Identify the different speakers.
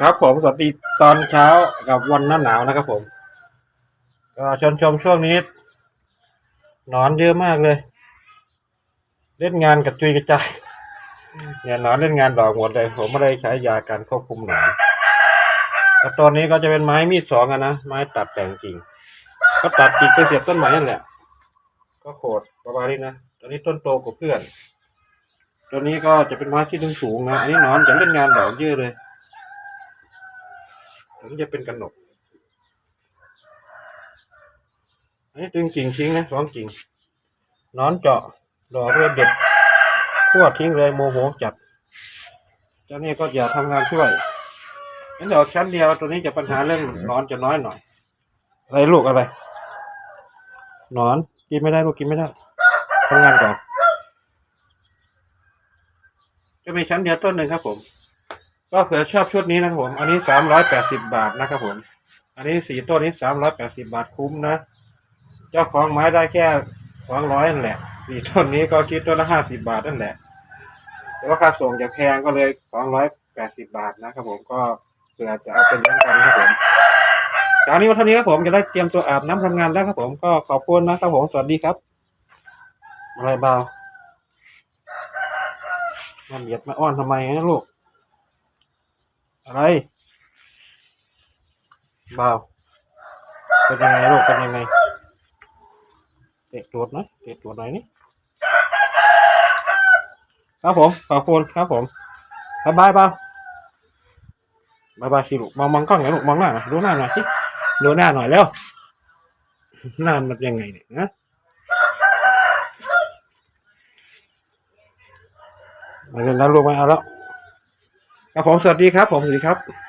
Speaker 1: ครับผมสวัสดีตอนเช้ากับวันหน้าหนาวนะครับผมก็ชมชมช่วงนี้นอนเยอะมากเลย เล่นงานกระจุยกระจายเนี่ยนอนเล่นงานดอกหมดเลยผมไม่ได้ใช้ยาการควบคุมหนอนแต่ตอนนี้ก็จะเป็นไม้มีดสองอะนะไม้ตัดแต่งกิ่งก็ตัดกิ่งไปเสียบต้นไม้นั่นแหละ ก็โขดประมาณนี้นะตอนนี้ต้นโตกว่าเพื่อนตัวนี้ก็จะเป็นไม้ที่สูงสูงนะอันนี้นอนจะเล่นงานดอกเยอะเลย อันนี้จะเป็นกระหนกอันนี้ดึงกิ่งทิ้งนะสองกิ่งนอนเจาะดอกเลยเด็ดขั้วทิ้งเลยโมโหจัดเจ้านี่ก็อย่าทำงานช่วยงั้นเดี๋ยวชั้นเดียวตัวนี้จะปัญหาเรื่องนอนจะน้อยหน่อย อะไรลูกอะไร นอนกินไม่ได้ลูกกินไม่ได้ทำงานก่อนจะมีชั้นเดียวต้นหนึ่งครับผม ก็เผื่อชอบชุดนี้นะครับผม อันนี้สามร้อยแปดสิบาทนะครับผม อันนี้สี่ต้นนี้สามร้อยแปดสิบาทคุ้มนะ เจ้าของไม้ได้แค่สองร้อยนั่นแหละสี่ต้นนี้ก็คิดต้นละห้าสิบาทนั่นแหละ แต่ว่าค่าส่งจะแพงก็เลยสองร้อยแปดสิบาทนะครับผม ก็เผื่อจะเอาเป็นเรื่องกันนะครับผมจากนี้วันเท่านี้ครับผมจะได้เตรียมตัวอาบน้ำทำงานแล้วครับผม ก็ขอบคุณนะครับผม สวัสดีครับ อะไรเบามันเหยียดมาอ้อนทำไมนะลูก อะไรเบาเป็นยังไงลูกเป็นยังไงเตะตัวหนะเตะตัวหน่อยนี่ครับผมขอบคุณครับผมบายบายเปล่าบายบายสิลูกมองมองกล้องหน่อยลูกมองหน้าหน่อยดูหน้าหน่อยสิดูหน้าหน่อยแล้วหน้ามันยังไงเนี่ยนะไม่เป็นแล้วลูกไม่เอาแล้ว ครับผมสวัสดีครับผมสวัสดีครับ